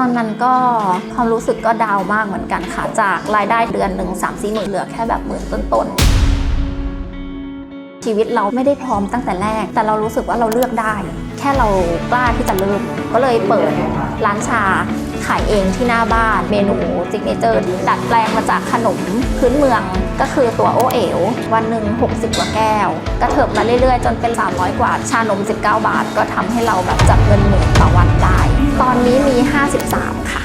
ตอนนั้นก็ความรู้สึกก็ดาวมากเหมือนกันค่ะ จากรายได้เดือนหนึ่งสามสี่หมื่นเหลือแค่แบบหมื่นต้นๆ ชีวิตเราไม่ได้พร้อมตั้งแต่แรก แต่เรารู้สึกว่าเราเลือกได้ แค่เรากล้าที่จะเริ่มก็เลยเปิดร้านชาขายเองที่หน้าบ้านเมนูซิกเนเจอร์ดัดแปลงมาจากขนมพื้นเมืองก็คือตัวโอเอ๋ววันหนึ่ง60 กว่าแก้ว กระเถิบมาเรื่อยๆ จนเป็น 300 กว่าชานม 19 บาท ก็ทำให้เราแบบจับเงินหมื่นต่อวันได้ ตอนนี้ 53ค่ะ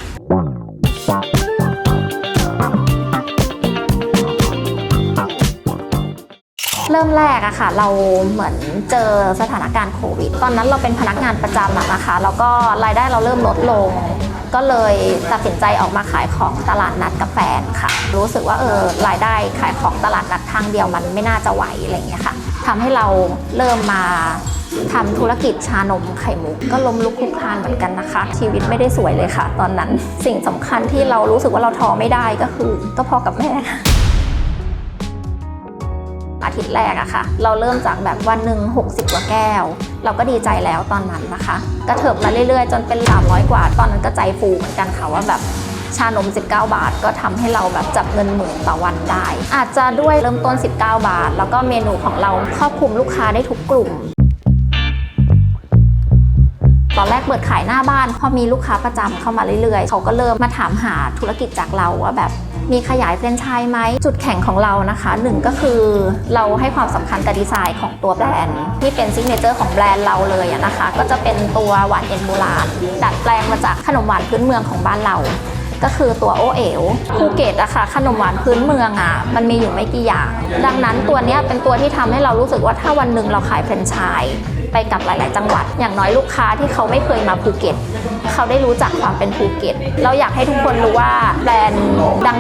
เริ่มแรกอะค่ะ เราเหมือนเจอสถานการณ์โควิด ตอนนั้นเราเป็นพนักงานประจำอะนะคะ แล้วก็รายได้เราเริ่มลดลง ก็เลยตัดสินใจออกมาขายของตลาดนัดกาแฟนค่ะ รู้สึกว่าเออรายได้ขายของตลาดนัดทางเดียวมันไม่น่าจะไหวอะไรอย่างเงี้ยค่ะทำให้เราเริ่มมา ทำธุรกิจชานมไข่มุกก็ล้มลุกคลุกคลานเหมือนกันนะคะ ชีวิตไม่ได้สวยเลยค่ะ ตอนนั้นสิ่งสำคัญที่เรารู้สึกว่าเราท้อไม่ได้ก็คือก็พ่อกับแม่อาทิตย์แรกอะค่ะ เราเริ่มจากแบบวันหนึ่ง60 กว่าแก้ว เราก็ดีใจแล้วตอนนั้นนะคะ กระเถิบมาเรื่อยๆ จนเป็น300กว่า ตอนนั้นก็ใจฟูเหมือนกันค่ะว่าแบบชานม 19 บาทก็ทำให้เราแบบจับเงินหมื่นต่อวันได้ อาจจะด้วยเริ่มต้น 19 บาท แล้วก็เมนูของเราครอบคลุมลูกค้าได้ทุกกลุ่ม ตอนแรกเปิดขายหน้าบ้าน พอมีลูกค้าประจำเข้ามาเรื่อยๆ เขาก็เริ่มมาถามหาธุรกิจจากเราว่าแบบมีขยายแฟรนไชส์ไหมจุดแข็งของเรานะคะหนึ่งก็คือเราให้ความสำคัญกับดีไซน์ของตัวแบรนด์ ที่เป็นซิกเนเจอร์ของแบรนด์เราเลยนะคะ ก็จะเป็นตัวหวานเย็นโบราณดัดแปลงมาจากขนมหวานพื้นเมืองของบ้านเราก็คือตัวโอเอ๋วภูเก็ตอะค่ะขนมหวานพื้นเมืองอะมันมีอยู่ไม่กี่อย่าง ดังนั้นตัวนี้เป็นตัวที่ทำให้เรารู้สึกว่าถ้าวันหนึ่งเราขายแฟรนไชส์ ไปกับหลาย ๆ จังหวัด อย่างน้อยลูกค้าที่เขาไม่เคยมาภูเก็ต เขาได้รู้จักความเป็นภูเก็ต เราอยากให้ทุกคนรู้ว่าแบรนด์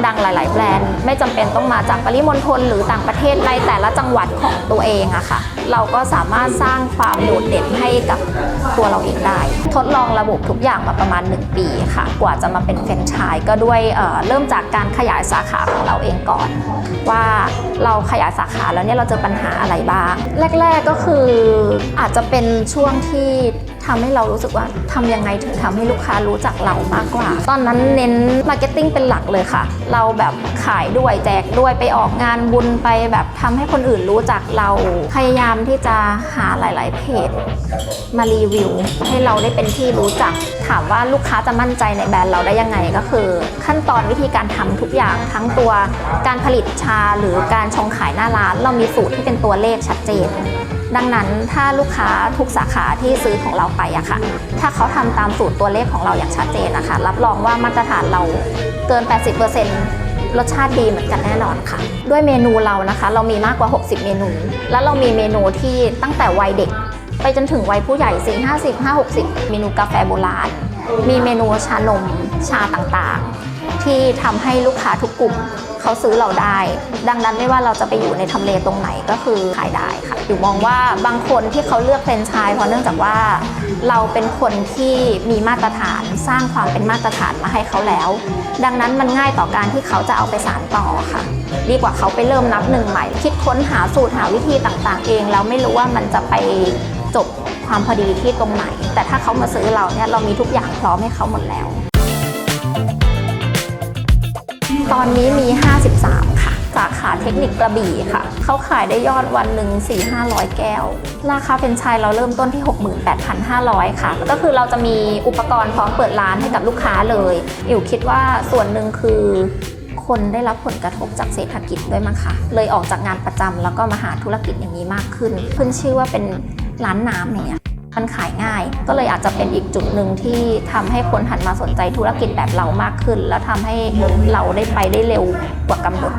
ดังๆ หลาย ๆ แบรนด์ไม่จำเป็นต้องมาจากปริมณฑลหรือต่างประเทศในแต่ละจังหวัดของตัวเองอะค่ะ เราก็สามารถสร้างความโดดเด่นให้กับตัวเราเองได้ ทดลองระบบทุกอย่างมาประมาณ 1 ปีค่ะ กว่าจะมาเป็นแฟรนไชส์ก็ด้วยเเริ่มจากการขยายสาขาของเราเองก่อน ว่าเราขยายสาขาแล้วเนี่ยเราเจอปัญหาอะไรบ้าง แรก ๆก็คืออาจจะเป็นช่วงที่ ทำให้เรารู้สึกว่าทำยังไงถึงทำให้ลูกค้ารู้จักเรามากกว่า ตอนนั้นเน้นมาร์เก็ตติ้งเป็นหลักเลยค่ะ เราแบบขายด้วยแจกด้วยไปออกงานบุญไปแบบทำให้คนอื่นรู้จักเรา พยายามที่จะหาหลาย ๆ เพจมารีวิว ให้เราได้เป็นที่รู้จัก ถามว่าลูกค้าจะมั่นใจในแบรนด์เราได้ยังไงก็คือ ขั้นตอนวิธีการทำทุกอย่างทั้งตัวการผลิตชาหรือการชงขายหน้าร้าน เรามีสูตรที่เป็นตัวเลขชัดเจน ดังนั้นถ้าลูกค้าทุกสาขาที่ซื้อของเราไปอะค่ะ ถ้าเขาทำตามสูตรตัวเลขของเราอย่างชัดเจนนะคะ รับรองว่ามาตรฐานเราเกิน 80%รสชาติดีเหมือนกันแน่นอนค่ะ ด้วยเมนูเรานะคะ เรามีมากกว่า 60 เมนู แล้วเรามีเมนูที่ตั้งแต่วัยเด็ก ไปจนถึงวัยผู้ใหญ่4 50 5 60 เมนูกาแฟโบราณ มีเมนูชานมชาต่างๆ ที่ทำให้ลูกค้าทุกกลุ่มเขาซื้อเราได้ ดังนั้นไม่ว่าเราจะไปอยู่ในทำเลตรงไหนก็คือขายได้ค่ะอยู่มองว่าบางคนที่เขาเลือกแฟรนไชส์เพราะเนื่องจากว่า เราเป็นคนที่มีมาตรฐานสร้างความเป็นมาตรฐานมาให้เขาแล้ว ดังนั้นมันง่ายต่อการที่เขาจะเอาไปสานต่อค่ะ ดีกว่าเขาไปเริ่มนับหนึ่งใหม่ คิดค้นหาสูตรหาวิธีต่างๆ เองแล้วไม่รู้ว่ามันจะไปจบความพอดีที่ตรงไหน แต่ถ้าเขามาซื้อเราเนี่ยเรามีทุกอย่างพร้อมให้เขาหมดแล้ว ตอนนี้มี 53 ค่ะ สาขาเทคนิคกระบี่ค่ะ เขาขายได้ยอดวันหนึ่ง4 500 แก้ว ราคาเป็นชายเราเริ่มต้นที่ 68,500 ค่ะ ก็คือเราจะมีอุปกรณ์พร้อมเปิดร้านให้กับลูกค้าเลย อยู่คิดว่าส่วนหนึ่งคือคนได้รับผลกระทบจากเศรษฐกิจด้วยมั้งคะเลยออกจากงานประจำแล้วก็มาหาธุรกิจอย่างนี้มากขึ้น ขึ้นชื่อว่าเป็นร้านน้ำเนี่ย มันขายง่าย ก็เลยอาจจะเป็นอีกจุดหนึ่งที่ทำให้คนหันมาสนใจธุรกิจแบบเรามากขึ้น แล้วทำให้เราได้ไปได้เร็วกว่ากำหนด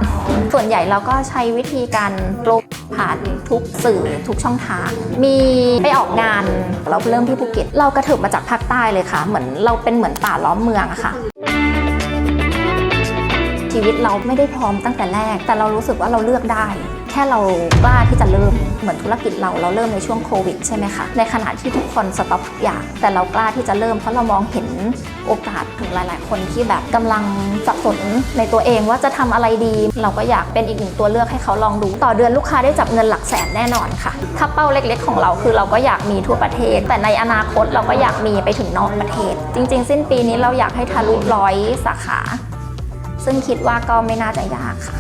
ส่วนใหญ่เราก็ใช้วิธีการโปรผ่านทุกสื่อทุกช่องทาง มีไปออกงานเราเริ่มที่ภูเก็ตเรากระเถิบมาจากภาคใต้เลยค่ะ เหมือนเราเป็นเหมือนป่าล้อมเมืองอะค่ะชีวิตเราไม่ได้พร้อมตั้งแต่แรก แต่เรารู้สึกว่าเราเลือกได้ ค่ค่เรากล้าที่จะเริ่มเหมือนธุรกิจเราเราเริ่มในช่วงโควิดใช่ไหมคะในขณะที่ทุกคนสต็อปทุกอย่าง แต่เรากล้าที่จะเริ่มเพราะเรามองเห็นโอกาสถึงหลาย ๆ คนที่แบบกำลังสับสนในตัวเองว่าจะทำอะไรดี เราก็อยากเป็นอีกหนึ่งตัวเลือกให้เขาลองดู ต่อเดือนลูกค้าได้จับเงินหลักแสนแน่นอนค่ะ ถ้าเป้าเล็ก ๆ ของเราคือเราก็อยากมีทั่วประเทศ แต่ในอนาคตเราก็อยากมีไปถึงนอกประเทศ จริง ๆ สิ้นปีนี้เราอยากให้ทะลุร้อยสาขา ซึ่งคิดว่าก็ไม่น่าจะยากค่ะ